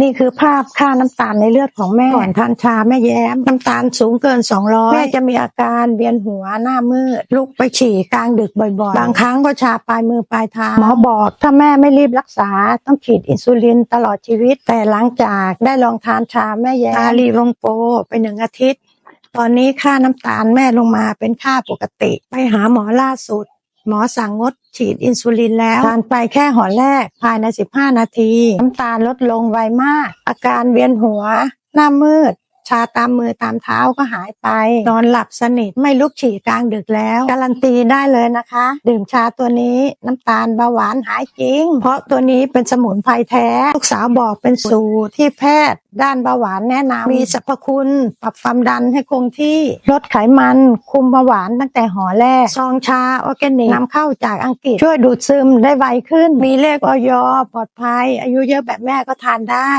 นี่คือภาพค่าน้ำตาลในเลือดของแม่ก่อนทานชาแม่แย้มน้ำตาลสูงเกิน 200 แม่จะมีอาการเวียนหัวหน้ามืด ลุกไปฉี่กลางดึกบ่อยๆ บางครั้งก็ชาปลายมือปลายเท้าหมอบอกถ้าแม่ไม่รีบรักษาต้องฉีดอินซูลินตลอดชีวิต แต่หลังจากได้ลองทานชาแม่แย้มตาลีลงโปรไปหนึ่งอาทิตย์ ตอนนี้ค่าน้ำตาลแม่ลงมาเป็นค่าปกติ ไปหาหมอล่าสุด หมอสั่งงดฉีดอินซูลินแล้ว ทานไปแค่หอแรกภายใน 15 นาที น้ำตาลลดลงไวมาก อาการเวียนหัว หน้ามืด ชาตามมือตามเท้าก็หายไป นอนหลับสนิทไม่ลุกฉี่กลางดึกแล้ว การันตีได้เลยนะคะ ดื่มชาตัวนี้น้ำตาลเบาหวานหายจริง เพราะตัวนี้เป็นสมุนไพรแท้ ลูกสาวบอกเป็นสูตรที่แพทย์ ด้านเบาหวานแนะนำมีสรรพคุณ ปรับความดันให้คงที่ลดไขมัน คุมเบาหวานตั้งแต่ห่อแรกซองชาออร์แกนิกนำเข้าจากอังกฤษช่วยดูดซึมได้ไวขึ้น มีเลขออยปลอดภัย อายุเยอะแบบแม่ก็ทานได้